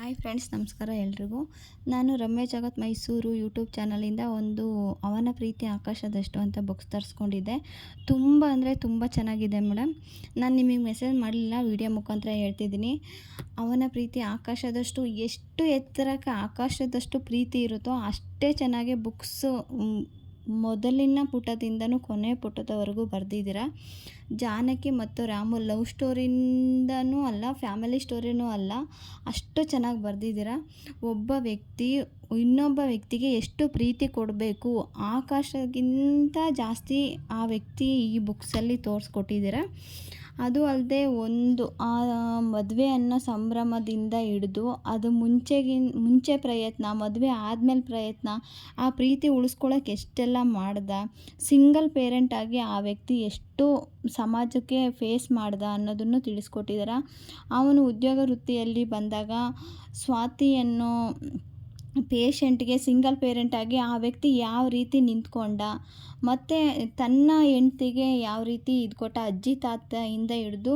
Hi friends, ನಮಸ್ಕಾರ ಎಲ್ರಿಗೂ. ನಾನು ರಮ್ಯ ಜಗತ್ ಮೈಸೂರು ಯೂಟ್ಯೂಬ್ ಚಾನಲಿಂದ ಒಂದು ಅವನ ಪ್ರೀತಿ ಆಕಾಶದಷ್ಟು ಅಂತ ಬುಕ್ಸ್ ತರಿಸ್ಕೊಂಡಿದ್ದೆ. ತುಂಬ ಅಂದರೆ ತುಂಬ ಚೆನ್ನಾಗಿದೆ ಮೇಡಮ್. ನಾನು ನಿಮಗೆ ಮೆಸೇಜ್ ಮಾಡಲಿಲ್ಲ, ವಿಡಿಯೋ ಮುಖಾಂತರ ಹೇಳ್ತಿದ್ದೀನಿ. ಅವನ ಪ್ರೀತಿ ಆಕಾಶದಷ್ಟು, ಎಷ್ಟು ಎತ್ತರಕ್ಕೆ ಆಕಾಶದಷ್ಟು ಪ್ರೀತಿ ಇರುತ್ತೋ ಅಷ್ಟೇ ಚೆನ್ನಾಗಿ ಬುಕ್ಸು ಮೊದಲಿನ ಪುಟದಿಂದನೂ ಕೊನೆಯ ಪುಟದವರೆಗೂ ಬರೆದಿದ್ದೀರ? ಜಾನಕಿ ಮತ್ತು ರಾಮು ಲವ್ ಸ್ಟೋರಿಯಿಂದನೂ ಅಲ್ಲ, ಫ್ಯಾಮಿಲಿ ಸ್ಟೋರಿನೂ ಅಲ್ಲ, ಅಷ್ಟು ಚೆನ್ನಾಗಿ ಬರೆದಿದ್ದೀರ? ಒಬ್ಬ ವ್ಯಕ್ತಿ, ಇನ್ನೊಬ್ಬ ವ್ಯಕ್ತಿಗೆ ಎಷ್ಟು ಪ್ರೀತಿ ಕೊಡಬೇಕು? ಆಕಾಶಕ್ಕಿಂತ ಜಾಸ್ತಿ ಆ ವ್ಯಕ್ತಿ ಈ ಬುಕ್ಸಲ್ಲಿ ತೋರಿಸ್ಕೊಟ್ಟಿದ್ದೀರ? ಅದು ಅಲ್ಲದೆ ಒಂದು, ಆ ಮದುವೆ ಅನ್ನೋ ಸಂಭ್ರಮದಿಂದ ಹಿಡಿದು ಅದು ಮುಂಚೆಗಿನ, ಮುಂಚೆ ಪ್ರಯತ್ನ, ಮದುವೆ ಆದಮೇಲೆ ಪ್ರಯತ್ನ, ಆ ಪ್ರೀತಿ ಉಳಿಸ್ಕೊಳಕ್ಕೆ ಎಷ್ಟೆಲ್ಲ ಮಾಡ್ದ, ಸಿಂಗಲ್ ಪೇರೆಂಟಾಗಿ ಆ ವ್ಯಕ್ತಿ ಎಷ್ಟು ಸಮಾಜಕ್ಕೆ ಫೇಸ್ ಮಾಡ್ದ ಅನ್ನೋದನ್ನು ತಿಳಿಸ್ಕೊಟ್ಟಿದ್ದಾರೆ ಅವನು ಉದ್ಯೋಗ ವೃತ್ತಿಯಲ್ಲಿ ಬಂದಾಗ ಸ್ವಾತಿ ಅನ್ನೋ ಪೇಷಂಟ್ಗೆ ಸಿಂಗಲ್ ಪೇರೆಂಟಾಗಿ ಆ ವ್ಯಕ್ತಿ ಯಾವ ರೀತಿ ನಿಂತ್ಕೊಂಡ, ಮತ್ತು ತನ್ನ ಹೆಂಡ್ತಿಗೆ ಯಾವ ರೀತಿ ಇದು ಕೊಟ್ಟ, ಅಜ್ಜಿ ತಾತಯಿಂದ ಹಿಡಿದು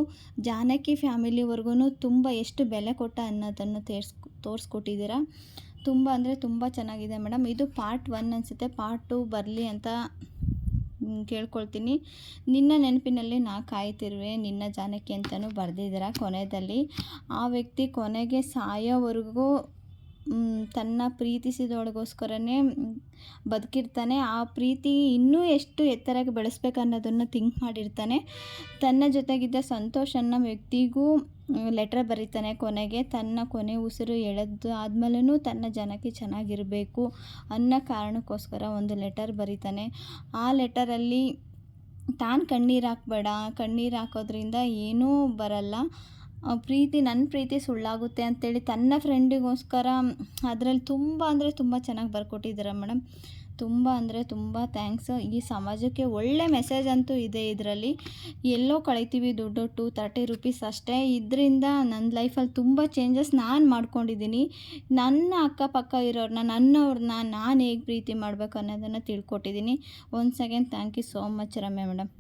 ಜಾನಕಿ ಫ್ಯಾಮಿಲಿವರೆಗೂ ತುಂಬ ಎಷ್ಟು ಬೆಲೆ ಕೊಟ್ಟ ಅನ್ನೋದನ್ನು ತೇರ್ಸ್, ತೋರಿಸ್ಕೊಟ್ಟಿದ್ದೀರ? ತುಂಬ ಅಂದರೆ ತುಂಬ ಚೆನ್ನಾಗಿದೆ ಮೇಡಮ್ ಇದು ಪಾರ್ಟ್ ಒನ್ ಅನಿಸುತ್ತೆ. ಪಾರ್ಟ್ ಟು ಬರಲಿ ಅಂತ ಕೇಳ್ಕೊಳ್ತೀನಿ. ನಿನ್ನ ನೆನಪಿನಲ್ಲಿ ನಾ ಕಾಯ್ತಿರುವೆ, ನಿನ್ನ ಜಾನಕಿ ಅಂತಲೂ ಬರೆದಿದ್ದೀರ ಕೊನೆಯಲ್ಲಿ ಆ ವ್ಯಕ್ತಿ ಕೊನೆಗೆ ಸಾಯೋವರೆಗೂ ತನ್ನ ಪ್ರೀತಿಸಿದವಳಿಗೋಸ್ಕರನೇ ಬದುಕಿರ್ತಾನೆ. ಆ ಪ್ರೀತಿ ಇನ್ನೂ ಎಷ್ಟು ಎತ್ತರಕ್ಕೆ ಬೆಳೆಸ್ಬೇಕು ಅನ್ನೋದನ್ನು ಥಿಂಕ್ ಮಾಡಿರ್ತಾನೆ. ತನ್ನ ಜೊತೆಗಿದ್ದ ಸಂತೋಷ್ ಅನ್ನೋ ವ್ಯಕ್ತಿಗೂ ಲೆಟರ್ ಬರೀತಾನೆ ಕೊನೆಗೆ. ತನ್ನ ಕೊನೆ ಉಸಿರು ಎಳೆದು ಆದ್ಮೇಲೂ ತನ್ನ ಜನಕ್ಕೆ ಚೆನ್ನಾಗಿರಬೇಕು ಅನ್ನೋ ಕಾರಣಕ್ಕೋಸ್ಕರ ಒಂದು ಲೆಟರ್ ಬರೀತಾನೆ. ಆ ಲೆಟರಲ್ಲಿ ತಾನು ಕಣ್ಣೀರು ಹಾಕ್ಬೇಡ. ಕಣ್ಣೀರು ಹಾಕೋದ್ರಿಂದ ಏನೂ ಬರಲ್ಲ. ಪ್ರೀತಿ ನನ್ನ ಪ್ರೀತಿ ಸುಳ್ಳಾಗುತ್ತೆ ಅಂತೇಳಿ ತನ್ನ ಫ್ರೆಂಡಿಗೋಸ್ಕರ ಅದರಲ್ಲಿ ತುಂಬ ಅಂದರೆ ತುಂಬ ಚೆನ್ನಾಗಿ ಬರ್ಕೊಟ್ಟಿದ್ದೀರ ಮೇಡಮ್ ತುಂಬ ಅಂದರೆ ತುಂಬ ಥ್ಯಾಂಕ್ಸ್ ಈ ಸಮಾಜಕ್ಕೆ ಒಳ್ಳೆ ಮೆಸೇಜ್ ಅಂತೂ ಇದೆ ಇದರಲ್ಲಿ. ಎಲ್ಲೋ ಕಳಿತೀವಿ ದುಡ್ಡು ಟು ತರ್ಟಿ ರುಪೀಸ್ ಅಷ್ಟೇ. ಇದರಿಂದ ನನ್ನ ಲೈಫಲ್ಲಿ ತುಂಬ ಚೇಂಜಸ್ ನಾನು ಮಾಡ್ಕೊಂಡಿದ್ದೀನಿ. ನನ್ನ ಅಕ್ಕಪಕ್ಕ ಇರೋರನ್ನ ನನ್ನವ್ರನ್ನ ನಾನು ಹೇಗೆ ಪ್ರೀತಿ ಮಾಡಬೇಕು ಅನ್ನೋದನ್ನು ತಿಳ್ಕೊಟ್ಟಿದ್ದೀನಿ. Once again thank you so much Ramya madam